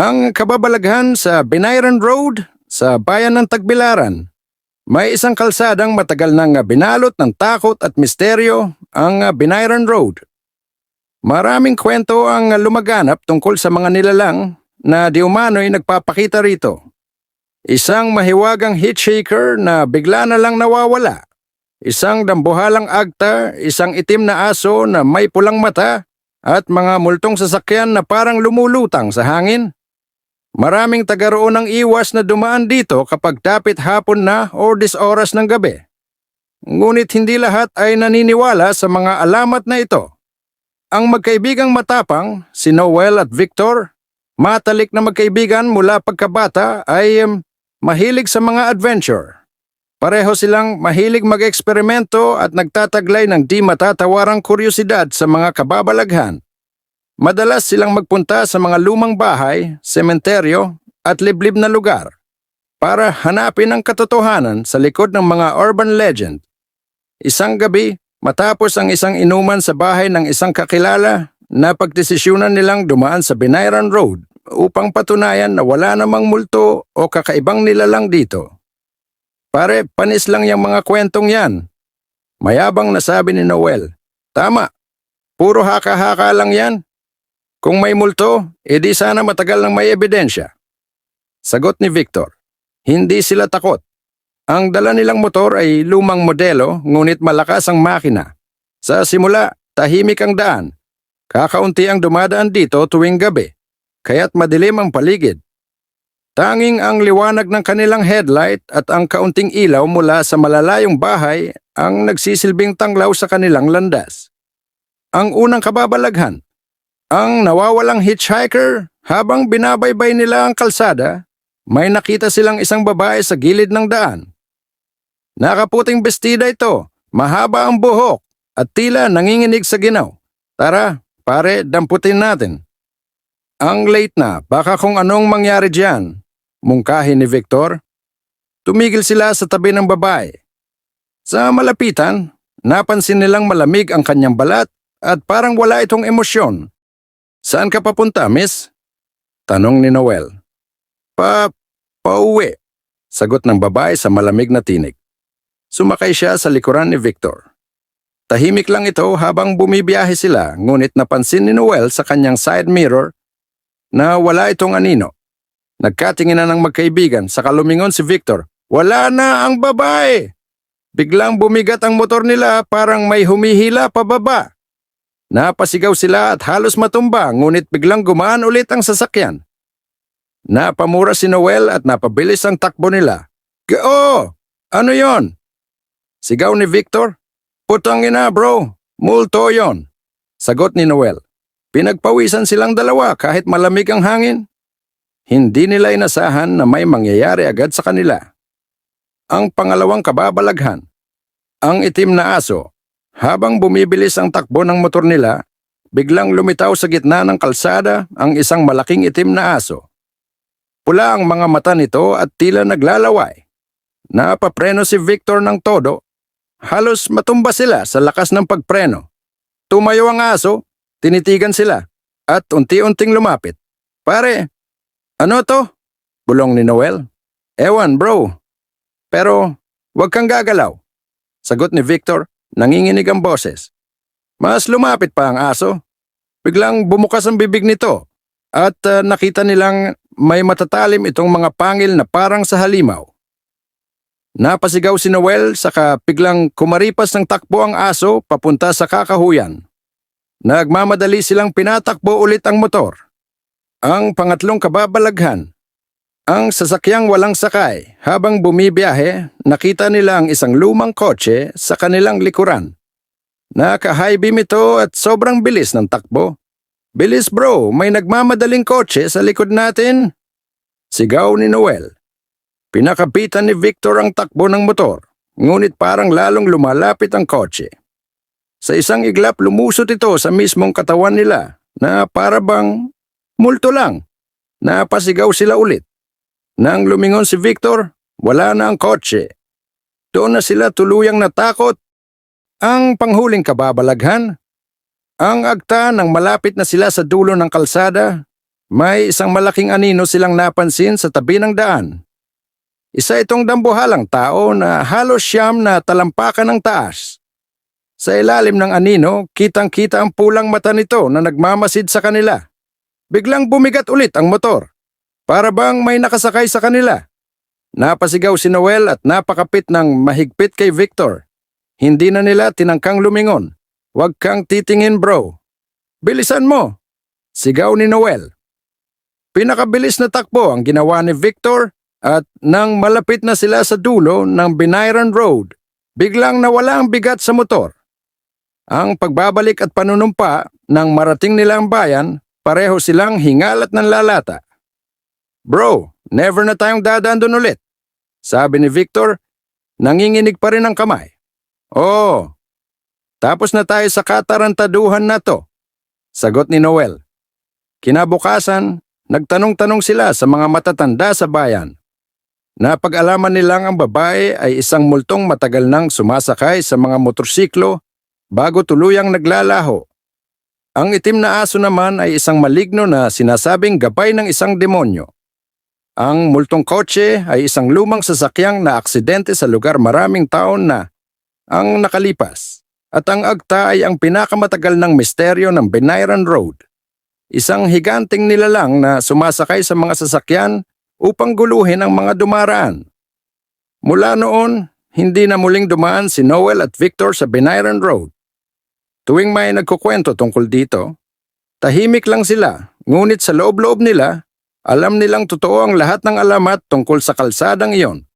Ang kababalaghan sa Binayran Road sa bayan ng Tagbilaran. May isang kalsadang matagal nang binalot ng takot at misteryo ang Binayran Road. Maraming kwento ang lumaganap tungkol sa mga nilalang na di umano'y nagpapakita rito. Isang mahiwagang hitchhiker na bigla na lang nawawala. Isang dambuhalang agta, isang itim na aso na may pulang mata, at mga multong sasakyan na parang lumulutang sa hangin. Maraming taga roon ang iwas na dumaan dito kapag dapit hapon na o dis oras ng gabi. Ngunit hindi lahat ay naniniwala sa mga alamat na ito. Ang magkaibigang matapang, si Noel at Victor, matalik na magkaibigan mula pagkabata ay um, mahilig sa mga adventure. Pareho silang mahilig mag-eksperimento at nagtataglay ng di matatawarang kuryosidad sa mga kababalaghan. Madalas silang magpunta sa mga lumang bahay, sementeryo at liblib na lugar para hanapin ang katotohanan sa likod ng mga urban legend. Isang gabi, matapos ang isang inuman sa bahay ng isang kakilala, napagdesisyunan nilang dumaan sa Binayran Road upang patunayan na wala namang multo o kakaibang nilalang dito. Pare, panis lang yung mga kwentong yan. Mayabang nasabi ni Noel. Tama, puro haka-haka lang yan. Kung may multo, edi sana matagal nang may ebidensya. Sagot ni Victor. Hindi sila takot. Ang dala nilang motor ay lumang modelo ngunit malakas ang makina. Sa simula, tahimik ang daan. Kakaunti ang dumadaan dito tuwing gabi, kaya't madilim ang paligid. Tanging ang liwanag ng kanilang headlight at ang kaunting ilaw mula sa malalayong bahay ang nagsisilbing tanglaw sa kanilang landas. Ang unang kababalaghan, ang nawawalang hitchhiker habang binabaybay nila ang kalsada, may nakita silang isang babae sa gilid ng daan. Nakaputing bestida ito, mahaba ang buhok at tila nanginginig sa ginaw. Tara, pare, damputin natin. Ang late na, baka kung anong mangyari diyan. Mungkahi ni Victor. Tumigil sila sa tabi ng babae. Sa malapitan, napansin nilang malamig ang kanyang balat at parang wala itong emosyon. Saan ka papunta, miss? Tanong ni Noel. Pa, pauwi. Sagot ng babae sa malamig na tinig. Sumakay siya sa likuran ni Victor. Tahimik lang ito habang bumibiyahe sila ngunit napansin ni Noel sa kanyang side mirror na wala itong anino. Nagkatingin na ng magkaibigan sa kalumingon si Victor. Wala na ang babae! Biglang bumigat ang motor nila parang may humihila pababa. Napasigaw sila at halos matumba ngunit biglang gumaan ulit ang sasakyan. Napamura si Noel at napabilis ang takbo nila. Gao! Ano yon? Sigaw ni Victor. Putang ina bro, multo yon. Sagot ni Noel. Pinagpawisan silang dalawa kahit malamig ang hangin. Hindi nila inasahan na may mangyayari agad sa kanila. Ang pangalawang kababalaghan, ang itim na aso, habang bumibilis ang takbo ng motor nila, biglang lumitaw sa gitna ng kalsada ang isang malaking itim na aso. Pula ang mga mata nito at tila naglalaway. Napapreno si Victor ng todo. Halos matumba sila sa lakas ng pagpreno. Tumayo ang aso, tinitigan sila, at unti-unting lumapit. Pare, ano to? Bulong ni Noel. Ewan bro. Pero wag kang gagalaw. Sagot ni Victor, nanginginig ang boses. Mas lumapit pa ang aso. Biglang bumukas ang bibig nito at uh, nakita nilang may matatalim itong mga pangil na parang sa halimaw. Napasigaw si Noel saka biglang kumaripas ng takbo ang aso papunta sa kakahuyan. Nagmamadali silang pinatakbo ulit ang motor. Ang pangatlong kababalaghan. Ang sasakyang walang sakay habang bumibiyahe, nakita nila ang isang lumang kotse sa kanilang likuran. Naka-high beam ito at sobrang bilis ng takbo. Bilis bro, may nagmamadaling kotse sa likod natin. Sigaw ni Noel. Pinakapitan ni Victor ang takbo ng motor, ngunit parang lalong lumalapit ang kotse. Sa isang iglap lumusot ito sa mismong katawan nila na para bang Multo lang. Napasigaw sila ulit. Nang lumingon si Victor, wala na ang kotse. Doon na sila tuluyang natakot. Ang panghuling kababalaghan. Ang agta nang malapit na sila sa dulo ng kalsada, may isang malaking anino silang napansin sa tabi ng daan. Isa itong dambuhalang tao na halos siyam na talampakan ng taas. Sa ilalim ng anino, kitang-kita ang pulang mata nito na nagmamasid sa kanila. Biglang bumigat ulit ang motor. Para bang may nakasakay sa kanila. Napasigaw si Noel at napakapit ng mahigpit kay Victor. Hindi na nila tinangkang lumingon. Huwag kang titingin bro. Bilisan mo! Sigaw ni Noel. Pinakabilis na takbo ang ginawa ni Victor at nang malapit na sila sa dulo ng Binayran Road, biglang nawala ang bigat sa motor. Ang pagbabalik at panunumpa nang marating nila ang bayan, pareho silang hingal at nanlalata. Bro, never na tayong dadaan doon ulit. Sabi ni Victor, nanginginig pa rin ang kamay. Oo, tapos na tayo sa katarantaduhan na to. Sagot ni Noel. Kinabukasan, nagtanong-tanong sila sa mga matatanda sa bayan. Napag-alaman nilang ang babae ay isang multong matagal nang sumasakay sa mga motorsiklo bago tuluyang naglalaho. Ang itim na aso naman ay isang maligno na sinasabing gabay ng isang demonyo. Ang multong kotse ay isang lumang sasakyang na aksidente sa lugar maraming taon na ang nakalipas. At ang agta ay ang pinakamatagal ng misteryo ng Benayran Road. Isang higanting nilalang na sumasakay sa mga sasakyan upang guluhin ang mga dumaraan. Mula noon, hindi na muling dumaan si Noel at Victor sa Benayran Road. Tuwing may nagkukwento tungkol dito, tahimik lang sila, ngunit sa loob-loob nila, alam nilang totoo ang lahat ng alamat tungkol sa kalsadang iyon.